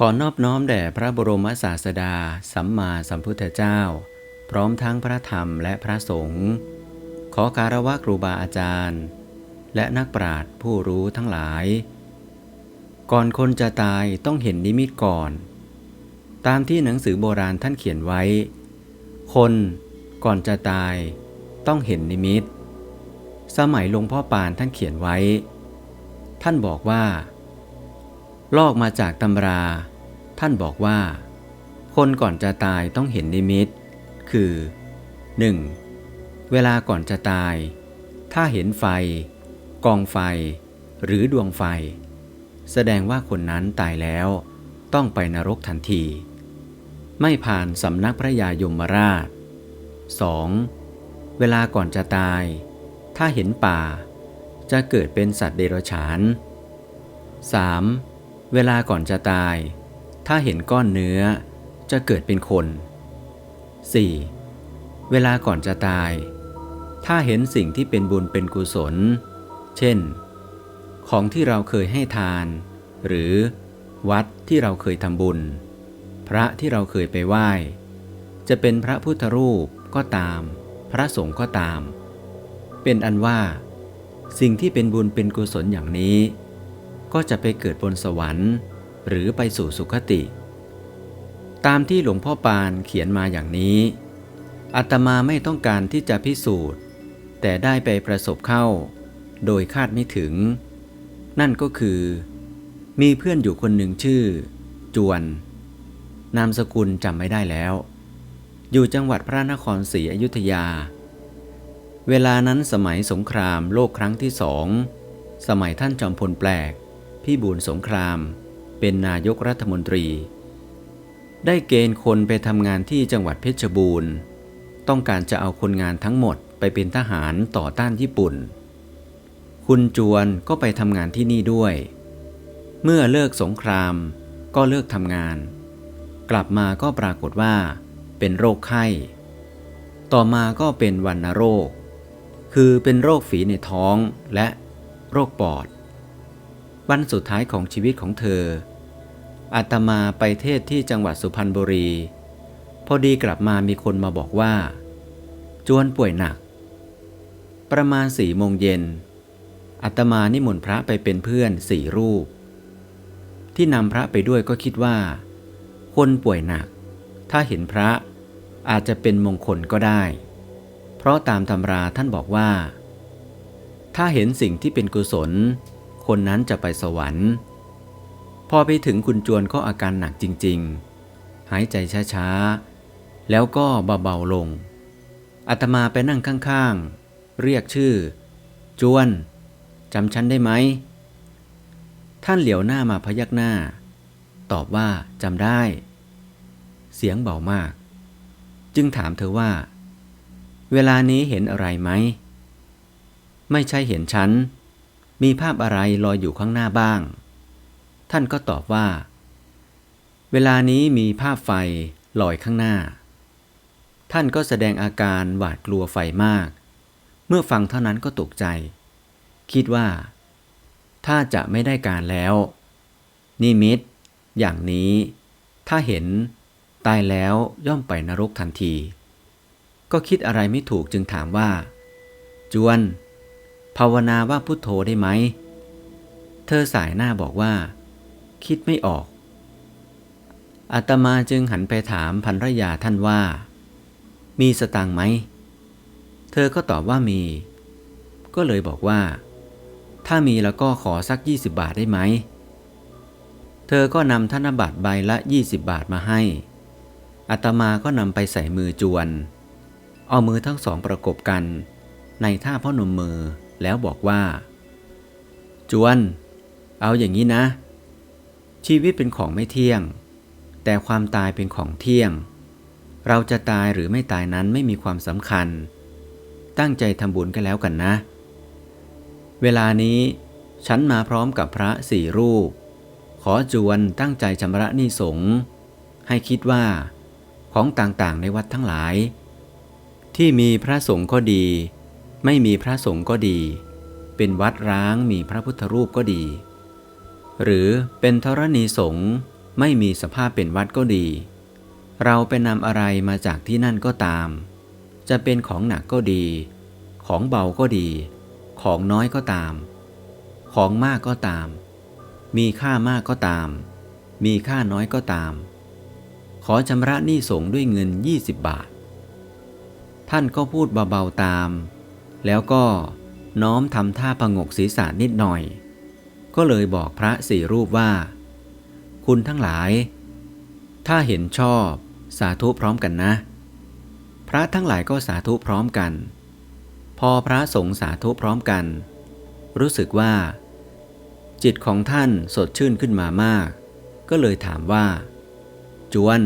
ขอนอบน้อมแด่พระบรมศาสดา สัมมาสัมพุทธเจ้า พร้อมทั้งพระธรรมและพระสงฆ์ขอการวะครูบาอาจารย์ และนักปราชญ์ผู้รู้ทั้งหลาย ก่อนคนจะตายต้องเห็นนิมิตก่อน ตามที่หนังสือโบราณท่านเขียนไว้ คนก่อนจะตาย ต้องเห็นนิมิต สมัยหลวงพ่อปานท่านเขียนไว้ ท่านบอกว่า ลอกมาจากตำรา ท่านบอกว่า คนก่อนจะตายต้องเห็นนิมิต คือ 1. เวลาก่อนจะตาย ถ้าเห็นไฟ กองไฟ หรือดวงไฟ แสดงว่าคนนั้นตายแล้วต้องไปนรกทันที ไม่ผ่านสำนักพระยายมราช 2. เวลาก่อนจะตาย ถ้าเห็นป่า จะเกิดเป็นสัตว์เดรัจฉาน 3. เวลาก่อนจะตาย ถ้าเห็นก้อนเนื้อ จะเกิดเป็นคน 4. เวลาก่อนจะตาย ถ้าเห็นสิ่งที่เป็นบุญเป็นกุศล เช่น ของที่เราเคยให้ทาน หรือวัดที่เราเคยทำบุญ พระที่เราเคยไปไหว้ จะเป็นพระพุทธรูปก็ตาม พระสงฆ์ก็ตาม เป็นอันว่า สิ่งที่เป็นบุญเป็นกุศลอย่างนี้ ก็จะไปเกิดบนสวรรค์ หรือไปสู่สุคติ ตามที่หลวงพ่อปานเขียนมาอย่างนี้อาตมาไม่ต้องการที่จะพิสูจน์ แต่ได้ไปประสบเข้า โดยคาดไม่ถึง นั่นก็คือ มีเพื่อนอยู่คนหนึ่งชื่อ จวน นามสกุลจำไม่ได้แล้ว อยู่จังหวัดพระนครศรีอยุธยา เวลานั้นสมัยสงครามโลกครั้งที่สอง สมัยท่านจอมพลแปลก พี่บูลสงคราม เป็นนายกรัฐมนตรี ได้เกณฑ์คนไปทำงานที่จังหวัดเพชรบูรณ์ ต้องการจะเอาคนงานทั้งหมดไปเป็นทหารต่อต้านญี่ปุ่น คุณจวนก็ไปทำงานที่นี่ด้วย เมื่อเลิกสงครามก็เลิกทำงาน กลับมาก็ปรากฏว่า เป็นโรคไข้ ต่อมาก็เป็นวัณโรค คือเป็นโรคฝีในท้องและโรคปอด วันสุดท้ายของชีวิตของเธอ อาตมาไปเทศที่จังหวัดสุพรรณบุรี พอดีกลับมามีคนมาบอกว่า จวนป่วยหนัก ประมาณสี่โมงเย็นอาตมานิมนต์พระไปเป็นเพื่อนสี่รูป ที่นำพระไปด้วยก็คิดว่า คนป่วยหนัก ถ้าเห็นพระอาจจะเป็นมงคลก็ได้ เพราะตามตำราท่านบอกว่า ถ้าเห็นสิ่งที่เป็นกุศล คนนั้นจะไปสวรรค์ พอไปถึงคุณจวนก็อาการหนักจริง ๆ หายใจช้าๆ แล้วก็เบาๆลง อาตมาไปนั่งข้างๆ เรียกชื่อ จวนจำฉันได้ไหม ท่านเหลียวหน้ามาพยักหน้า ตอบว่าจำได้ เสียงเบามาก จึงถามเธอว่า เวลานี้เห็นอะไรไหม ไม่ใช่เห็นฉัน มีภาพอะไรลอยอยู่ข้างหน้าบ้าง ท่านก็ตอบว่า เวลานี้มีภาพไฟลอยข้างหน้า ท่านก็แสดงอาการหวาดกลัวไฟมาก เมื่อฟังเท่านั้นก็ตกใจ คิดว่า ถ้าจะไม่ได้การแล้ว นิมิตอย่างนี้ถ้าเห็น ตายแล้วย่อมไปนรกทันที ก็คิดอะไรไม่ถูกจึงถามว่า จวน ภาวนาว่าพุทโธได้ไหม เธอสายหน้าบอกว่า คิดไม่ออก อาตมาจึงหันไปถามภรรยาท่านว่า มีสตังไหม เธอก็ตอบว่ามี ก็เลยบอกว่า ถ้ามีแล้วก็ขอสัก 20 บาทได้ไหมเธอก็นำธนบัตรใบละ 20 บาทมาให้ อาตมาก็นำไปใส่มือจวน เอามือทั้งสองประกบกัน ในท่าพ่อนมมือแล้วบอกว่า จวน เอาอย่างนี้นะ ชีวิตเป็นของไม่เที่ยง แต่ความตายเป็นของเที่ยง เราจะตายหรือไม่ตายนั้นไม่มีความสำคัญ ตั้งใจทำบุญกันแล้วกันนะ เวลานี้ฉันมาพร้อมกับพระสี่รูป ขอจวนตั้งใจชำระนี้สงให้คิดว่า ของต่างๆ ในวัดทั้งหลาย ที่มีพระสงฆ์ก็ดี ไม่มีพระสงฆ์ก็ดี เป็นวัดร้างมีพระพุทธรูปก็ดี หรือเป็นธรณีสงฆ์ไม่มีสภาพเป็นวัดก็ดี เราไปนำอะไรมาจากที่นั่นก็ตาม จะเป็นของหนักก็ดี ของเบาก็ดี ของน้อยก็ตาม ของมากก็ตาม มีค่ามากก็ตาม มีค่าน้อยก็ตาม ขอชำระหนี้สงด้วยเงิน 20 บาท ท่านก็พูดเบาๆตาม แล้วก็น้อมทำท่าผงกศีรษะนิดหน่อย ก็เลยบอกพระสี่รูปว่า คุณทั้งหลาย ถ้าเห็นชอบสาธุพร้อมกันนะ พระทั้งหลายก็สาธุพร้อมกัน พอพระสงฆ์สาธุพร้อมกัน รู้สึกว่า จิตของท่านสดชื่นขึ้นมามาก ก็เลยถามว่า จวน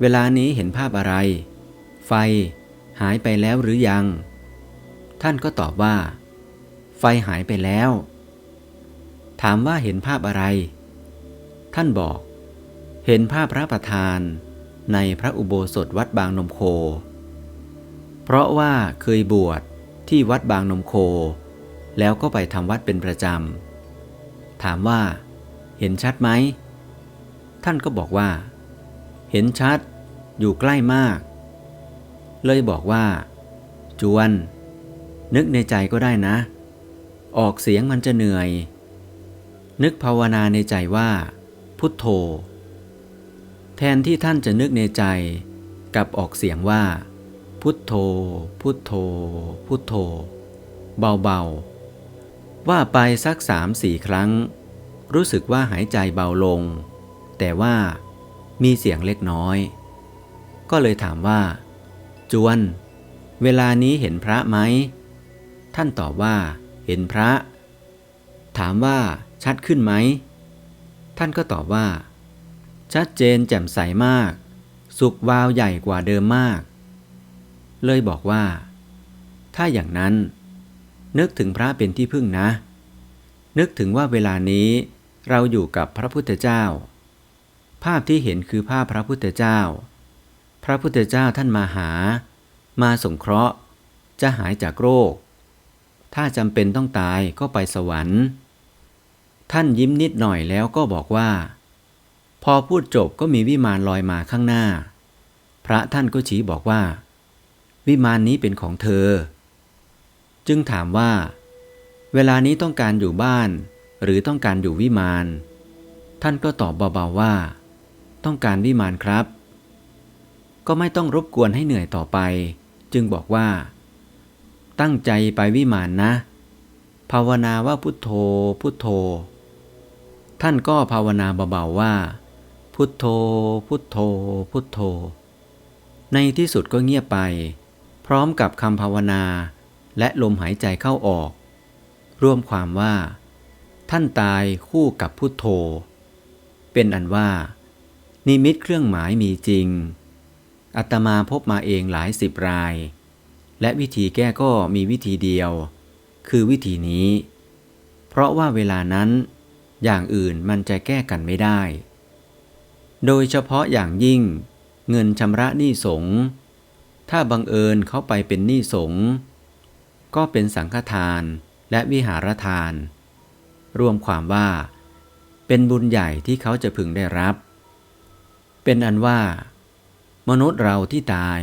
เวลานี้เห็นภาพอะไร ไฟ หายไปแล้วหรือยัง ท่านก็ตอบว่า ไฟหายไปแล้ว ถามว่าเห็นภาพอะไร ท่านบอก เห็นภาพพระประธานในพระอุโบสถวัดบางนมโค เพราะว่าเคยบวชที่วัดบางนมโค แล้วก็ไปทำวัดเป็นประจำ ถามว่า เห็นชัดไหม ท่านก็บอกว่า เห็นชัด อยู่ใกล้มาก เลยบอกว่า จวน นึกในใจก็ได้นะ ออกเสียงมันจะเหนื่อย นึกภาวนาในใจว่า พุทโธ แทนที่ท่านจะนึกในใจกับออกเสียงว่า พุทโธ พุทโธ พุทโธ เบาๆ ว่าไปสักสามสี่ครั้ง รู้สึกว่าหายใจเบาลง แต่ว่า มีเสียงเล็กน้อย ก็เลยถามว่า จวน เวลานี้เห็นพระไหม ท่านตอบว่า เห็นพระ ถามว่าชัดขึ้นไหม ท่านก็ตอบว่า ชัดเจนแจ่มใสมาก สุขวาวใหญ่กว่าเดิมมาก เลยบอกว่า ถ้าอย่างนั้น นึกถึงพระเป็นที่พึ่งนะ นึกถึงว่าเวลานี้เราอยู่กับพระพุทธเจ้า ภาพที่เห็นคือภาพพระพุทธเจ้า พระพุทธเจ้าท่านมาหา มาสงเคราะห์ จะหายจากโรค ถ้าจำเป็นต้องตายก็ไปสวรรค์ ท่านยิ้มนิดหน่อยแล้วก็บอกว่า พอพูดจบก็มีวิมานลอยมาข้างหน้า พระท่านก็ชี้บอกว่า วิมานนี้เป็นของเธอ จึงถามว่า เวลานี้ต้องการอยู่บ้าน หรือต้องการอยู่วิมาน ท่านก็ตอบเบาๆว่า ต้องการวิมานครับ ก็ไม่ต้องรบกวนให้เหนื่อยต่อไป จึงบอกว่า ตั้งใจไปวิมานนะ ภาวนาว่าพุทโธ พุทโธ ท่านก็ภาวนาเบาๆว่า พุทโธ พุทโธ พุทโธ ในที่สุดก็เงียบไป พร้อมกับคำภาวนาและลมหายใจเข้าออก ร่วมความว่า ท่านตายคู่กับพุทโธ เป็นอันว่า นิมิตเครื่องหมายมีจริง อัตมาพบมาเองหลายสิบราย และวิธีแก้ก็มีวิธีเดียว คือวิธีนี้ เพราะว่าเวลานั้น อย่างอื่นมันจะแก้กันไม่ได้ โดยเฉพาะอย่างยิ่ง เงินชำระหนี้สง ถ้าบังเอิญเขาไปเป็นหนี้สง ก็เป็นสังฆทานและวิหารทาน รวมความว่า เป็นบุญใหญ่ที่เขาจะพึงได้รับ เป็นอันว่า มนุษย์เราที่ตาย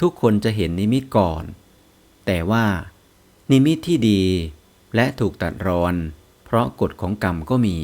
ทุกคนจะเห็นนิมิตก่อน แต่ว่า นิมิตที่ดีและถูกตัดรอน เพราะกฎของกรรมก็มี